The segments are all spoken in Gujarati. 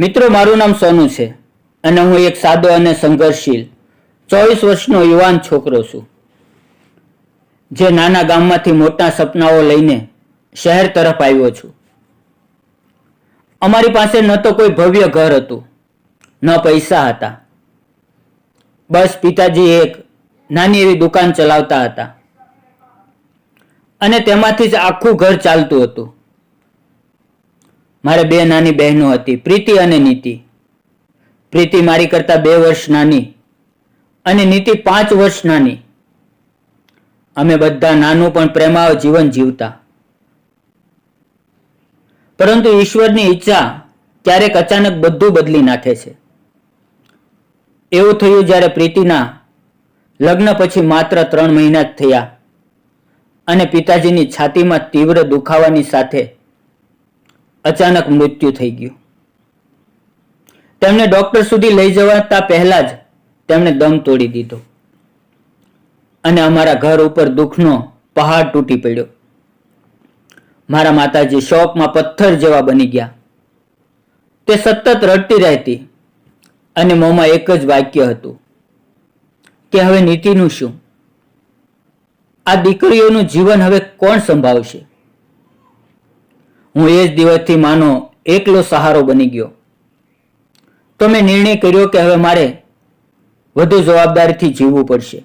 મિત્રો, મારું નામ સોનુ છે અને હું એક સાદો અને સંઘર્ષશીલ ચોવીસ વર્ષનો યુવાન છોકરો છું. જે નાના ગામમાંથી મોટા સપનાઓ લઈને શહેર તરફ આવ્યો છું. અમારી પાસે ન તો કોઈ ભવ્ય ઘર હતું, ન પૈસા હતા. બસ પિતાજી એક નાની એવી દુકાન ચલાવતા હતા. અને તેમાંથી જ આખું ઘર ચાલતું હતું. મારે બે નાની બહેનો હતી, પ્રીતિ અને નીતિ. પ્રીતિ મારી કરતા બે વર્ષ નાની અને નીતિ પાંચ વર્ષ નાની. અમે બધા નાનું પણ પ્રેમાળ જીવન જીવતા. પરંતુ ઈશ્વરની ઈચ્છા ક્યારેક અચાનક બધું બદલી નાખે છે. એવું થયું જ્યારે પ્રીતિના લગ્ન પછી માત્ર ત્રણ મહિના જ થયા અને પિતાજીની છાતીમાં તીવ્ર દુખાવાની સાથે અચાનક મૃત્યુ થઈ ગયું. તેમને ડોક્ટર સુધી લઈ જવાતા પહેલા જ તેમણે દમ તોડી દીધો. અને અમારા ઘર ઉપર દુઃખનો પહાડ તૂટી પડ્યો. મારા માતાજી શોકમાં પથ્થર જેવા બની ગયા. તે સતત રડતી રહેતી અને મોંમાં એક જ વાક્ય હતું કે હવે નીતિનું શું? આ દીકરીઓનું જીવન હવે કોણ સંભાળશે? હું એ જ દિવસથી માનો એકલો સહારો બની ગયો. તો મેં નિર્ણય કર્યો કે હવે મારે વધુ જવાબદારીથી જીવવું પડશે.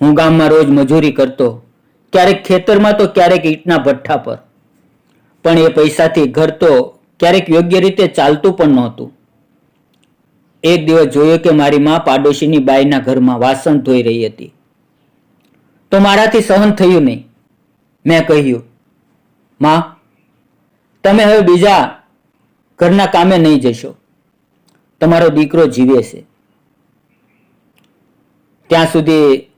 હું ગામમાં રોજ મજૂરી કરતો, ક્યારેક ખેતરમાં તો ક્યારેક ઈંટના ભઠ્ઠા પર. પણ એ પૈસાથી ઘર તો ક્યારેક યોગ્ય રીતે ચાલતું પણ નહોતું. એક દિવસ જોયો કે મારી મા પાડોશીની બાઈના ઘરમાં વાસણ ધોઈ રહી હતી. તો મારાથી સહન થયું નહીં. મેં કહ્યું, માં તમે હવે બીજા ઘરના કામે નહીં જશો. તમારો દીકરો જીવે છે. ત્યાં સુધી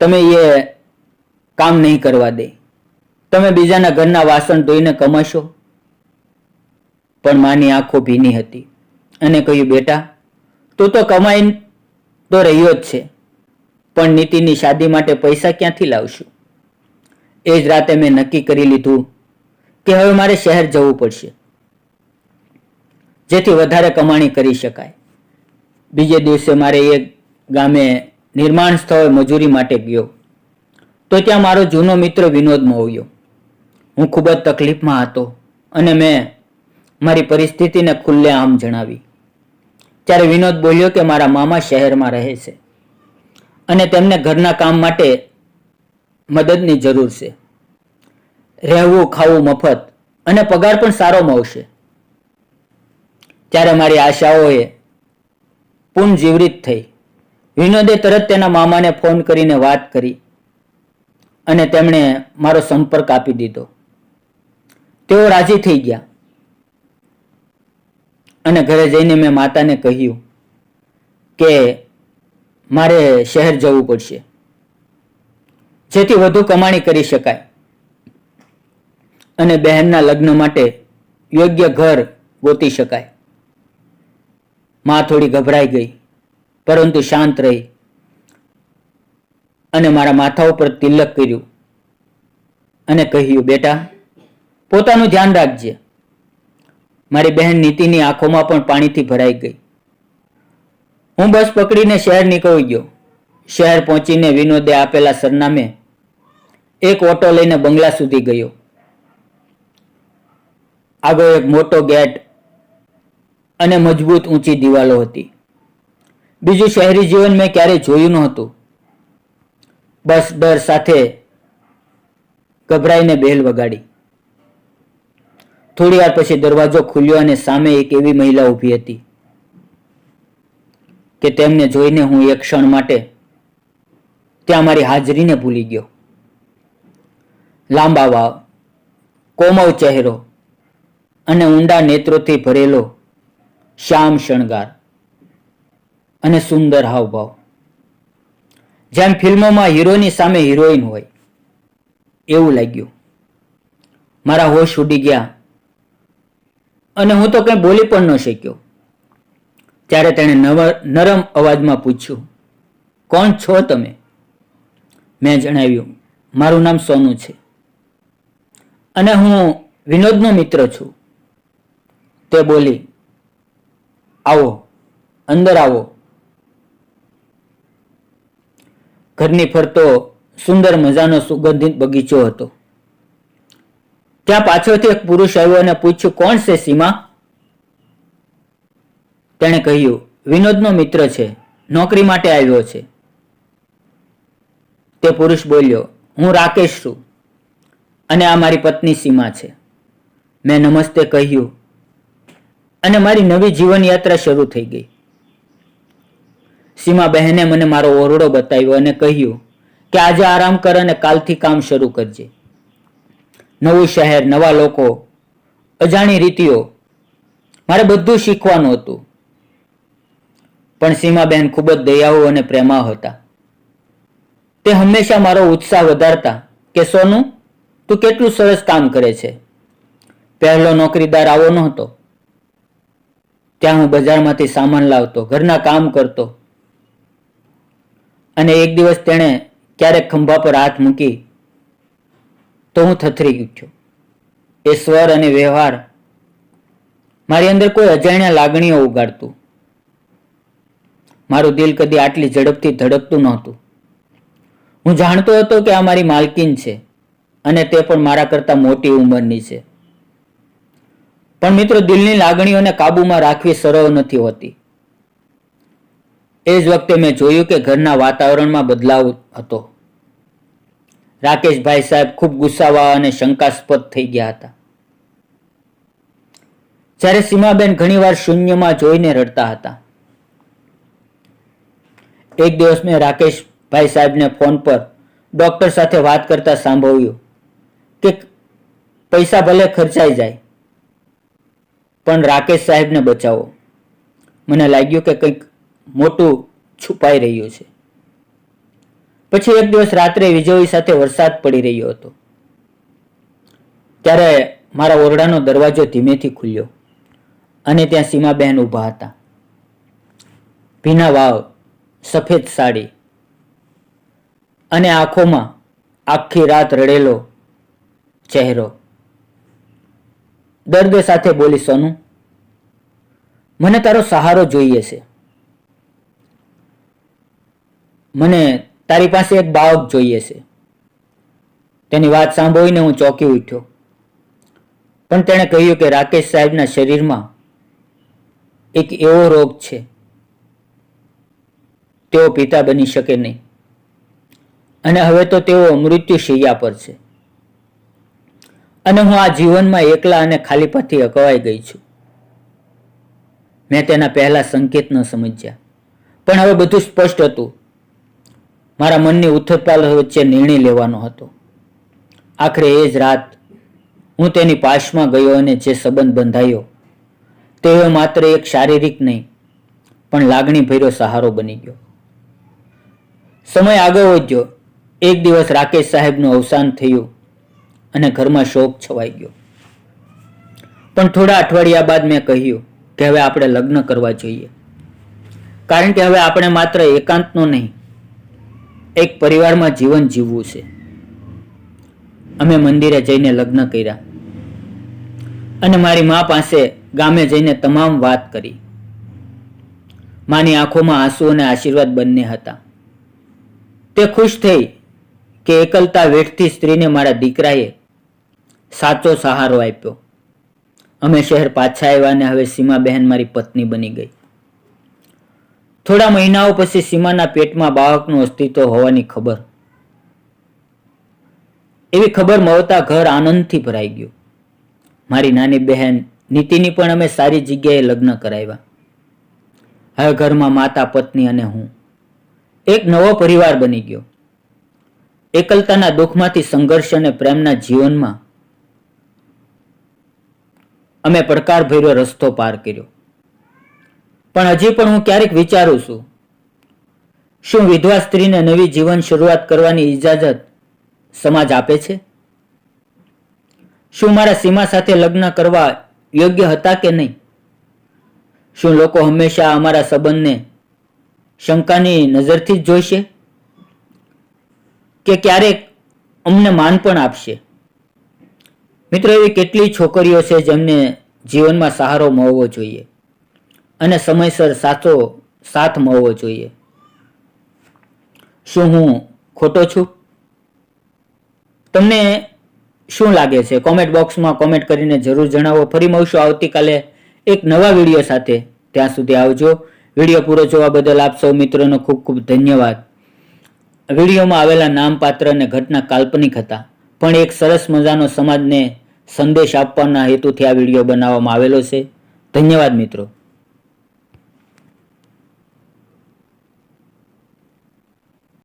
તમે એ કામ નહીં કરવા દે. તમે બીજાના ઘરના વાસણ ધોઈને કમાશો. પણ માની આંખો ભીની હતી અને કહ્યું, બેટા, તું તો કમાઈ તો રહ્યો જ છે, પણ નીતિની શાદી માટે પૈસા ક્યાંથી લાવશું? એ જ રાતે મેં નક્કી કરી લીધું કે હવે મારે શહેર જવું પડશે. જેથી વધારે કમાણી કરી શકાય. બીજે દિવસે મારે એક ગામે નિર્માણ સ્થળે મજૂરી માટે ગયો. તો ત્યાં મારો જૂનો મિત્ર વિનોદ મોવ્યો હું ખૂબ જ તકલીફમાં હતો અને મેં મારી પરિસ્થિતિને ખુલ્લે આમ જણાવી. ત્યારે વિનોદ બોલ્યો કે મારા મામા શહેરમાં રહે છે અને તેમને ઘરના કામ માટે મદદની જરૂર છે. રહેવું, ખાવું, મફત. અને પગાર પણ સારો મળશે ત્યારે મારી આશાઓએ પુનજીવરિત થઈ. વિનોદે તરત તેના મામાને ફોન કરીને વાત કરી અને તેમણે મારો સંપર્ક આપી દીધો. તેઓ રાજી થઈ ગયા. અને ઘરે જઈને મેં માતાને કહ્યું કે મારે શહેર જવું પડશે. જેથી વધુ કમાણી કરી શકાય. અને બહેનના લગ્ન માટે યોગ્ય ઘર ગોતી શકાય. માં થોડી ગભરાઈ ગઈ, પરંતુ શાંત રહી અને મારા માથા ઉપર તિલક કર્યું અને કહ્યું, બેટા, પોતાનું ધ્યાન રાખજે. મારી બહેન નીતિની આંખોમાં પણ પાણીથી ભરાઈ ગઈ. હું બસ પકડીને શહેર નીકળી ગયો. શહેર પહોંચીને વિનોદે આપેલા સરનામે એક ઓટો લઈને બંગલા સુધી ગયો. આગળ એક મોટો ગેટ અને મજબૂત ઊંચી દિવાલો હતી. બીજું શહેરી જીવન મેં ક્યારેય જોયું નહોતું. બસ ડર સાથે ગભરાઈને બેલ વગાડી. થોડી વાર પછી દરવાજો ખુલ્યો અને સામે એક એવી મહિલા ઊભી હતી કે તેમને જોઈને હું એક ક્ષણ માટે ત્યાં મારી હાજરીને ભૂલી ગયો. લાંબા વાવ કોમવ ચહેરો અને ઊંડા નેત્રોથી ભરેલો શ્યામ શણગાર અને સુંદર હાવભાવ. જેમ ફિલ્મોમાં હીરોની સામે હિરોઈન હોય, એવું લાગ્યું. મારા હોશ ઉડી ગયા અને હું તો કંઈ બોલી પણ ન શક્યો. ત્યારે તેણે નરમ અવાજમાં પૂછ્યું, કોણ છો તમે? મેં જણાવ્યું, મારું નામ સોનું છે. અને હું વિનોદનો મિત્ર છું. તે બોલી, આવો, અંદર આવો. ઘરની ફરતો સુંદર મજાનો સુગંધિત બગીચો હતો. ત્યાં પાછળથી એક પુરુષ આવ્યો અને પૂછ્યું, કોણ છે સીમા? તેણે કહ્યું, વિનોદનો મિત્ર છે, નોકરી માટે આવ્યો છે. તે પુરુષ બોલ્યો, હું રાકેશ છું અને આ મારી પત્ની સીમા છે. મેં નમસ્તે કહ્યું અને મારી નવી જીવન યાત્રા શરૂ થઈ ગઈ. સીમા બહેને મને મારો ઓરડો બતાવ્યો અને કહ્યું કે આજે આરામ કર અને કાલથી કામ શરૂ કરજે. નવું શહેર, નવા લોકો, અજાણી રીતિઓ, મારે બધું શીખવાનું હતું. પણ સીમાબહેન ખૂબ જ દયાઓ અને પ્રેમા હતા. તે હંમેશા મારો ઉત્સાહ વધારતા કે, સોનું, તું કેટલું સરસ કામ કરે છે. પહેલો નોકરીદાર આવો નહોતો. ત્યાં હું બજારમાંથી સામાન લાવતો, ઘરના કામ કરતો. અને એક દિવસ તેણે ક્યારેક ખંભા પર હાથ મૂકી તો હું થથરી ઉઠ્યો એ સ્વર અને વ્યવહાર મારી અંદર કોઈ અજાણ્યા લાગણીઓ ઉગાડતું. મારું દિલ કદી આટલી ઝડપથી ધડકતું નહોતું. હું જાણતો હતો કે આ મારી માલકીન છે અને તે પણ મારા કરતા મોટી ઉંમરની છે. પણ મિત્રો, દિલની લાગણીઓને કાબૂમાં રાખવી સરળ નથી હોતી. એ જ વખતે મેં જોયું કે ઘરના વાતાવરણમાં બદલાવ હતો. રાકેશભાઈ સાહેબ ખૂબ ગુસ્સાવા અને શંકાસ્પદ થઈ ગયા હતા. જ્યારે સીમાબેન ઘણીવાર શૂન્યમાં જોઈને રડતા હતા. એક દિવસ મેં રાકેશભાઈ સાહેબને ફોન પર ડોક્ટર સાથે વાત કરતા સાંભળ્યું કે પૈસા ભલે ખર્ચાઈ જાય પણ રાકેશ સાહેબને બચાવો. મને લાગ્યું કે કંઈક મોટું છુપાઈ રહ્યું છે. પછી એક દિવસ રાત્રે વીજળી સાથે વરસાદ પડી રહ્યો હતો. ત્યારે મારા ઓરડાનો દરવાજો ધીમેથી ખુલ્યો અને ત્યાં સીમાબહેન ઊભા હતા. ભીના વાવ સફેદ સાડી અને આંખોમાં આખી રાત રડેલો ચહેરો. દર્દ સાથે બોલી, સોનું, મને તારો સહારો જોઈએ છે. મને તારી પાસે એક બાળક જોઈએ છે. તેની વાત સાંભળીને હું ચોંકી ઉઠ્યો. પણ તેણે કહ્યું કે રાકેશ સાહેબના શરીરમાં એક એવો રોગ છે. તેઓ પિતા બની શકે નહીં. અને હવે તો તેઓ મૃત્યુ શૈયા પર છે. અને હું આ જીવનમાં એકલા અને ખાલીપાથી અકવાઈ ગઈ છું. મેં તેના પહેલા સંકેત ન સમજ્યા. પણ હવે બધું સ્પષ્ટ હતું. મારા મનની ઉથલપાલ વચ્ચે નિર્ણય લેવાનો હતો. આખરે એ જ રાત હું તેની પાશમાં ગયો અને જે સંબંધ બંધાયો, તે માત્ર એક શારીરિક નહીં, પણ લાગણી ભર્યો સહારો બની ગયો. સમય આગળ વધ્યો. એક દિવસ રાકેશ સાહેબનું અવસાન થયું. અને ઘરમાં શોક છવાઈ ગયો. પણ થોડા અઠવાડિયા બાદ મેં કહ્યું કે હવે આપણે લગ્ન કરવા જોઈએ. કારણ કે હવે આપણે માત્ર એકાંતનો નહીં, એક પરિવારમાં જીવન જીવવું છે. અમે મંદિરે જઈને લગ્ન કર્યા. અને મારી મા પાસે ગામે જઈને તમામ વાત કરી. માની આંખોમાં આંસુ અને આશીર્વાદ બંને હતા. તે ખુશ થઈ કે એકલતા વેઠતી સ્ત્રીને મારા દીકરાએ સાચો સહારો આપ્યો. અમે શહેર પાછા આવ્યા અને હવે સીમાબહેન મારી પત્ની બની ગઈ. થોડા મહિનાઓ પછી સીમાના પેટમાં બાળકનું અસ્તિત્વ હોવાની ખબર. એવી ખબર મળતા ઘર આનંદથી ભરાઈ ગયું. મારી નાની બહેન નીતિની પણ અમે સારી જગ્યાએ લગ્ન કરાવ્યા. હવે ઘરમાં માતા, પત્ની અને હું. એક નવો પરિવાર બની ગયો. એકલતાના દુઃખમાંથી સંઘર્ષ અને પ્રેમના જીવનમાં અમે પડકાર ભર્યો, રસ્તો પાર કર્યો. પણ હજી પણ હું ક્યારેક વિચારું છું, શું વિધવા સ્ત્રીને નવી જીવન શરૂઆત કરવાની ઇજાજત સમાજ આપે છે? શું મારા સીમા સાથે લગ્ન કરવા યોગ્ય હતા કે નહીં? શું લોકો હંમેશા અમારા સંબંધને શંકાની નજરથી જ જોઈશે કે ક્યારેક અમને માન પણ આપશે? મિત્રો, એવી કેટલી છોકરીઓ છે જેમને જીવનમાં સહારો મળવો જોઈએ અને સમયસર સાચો સાથ મળવો જોઈએ. શું હું ખોટો છું? તમને શું લાગે છે? કોમેન્ટ બોક્સમાં કોમેન્ટ કરીને જરૂર જણાવો. ફરી મળશું આવતીકાલે એક નવા વીડિયો સાથે. ત્યાં સુધી આવજો. વીડિયો પૂરો જોવા બદલ આપ સૌ મિત્રોનો ખૂબ ખૂબ ધન્યવાદ. વિડીયોમાં આવેલા નામપાત્ર અને ઘટના કાલ્પનિક હતા, પણ એક સરસ મજાનો સમાજને સંદેશ આપવાના હેતુથી આ વીડિયો બનાવવામાં આવેલો છે. ધન્યવાદ મિત્રો.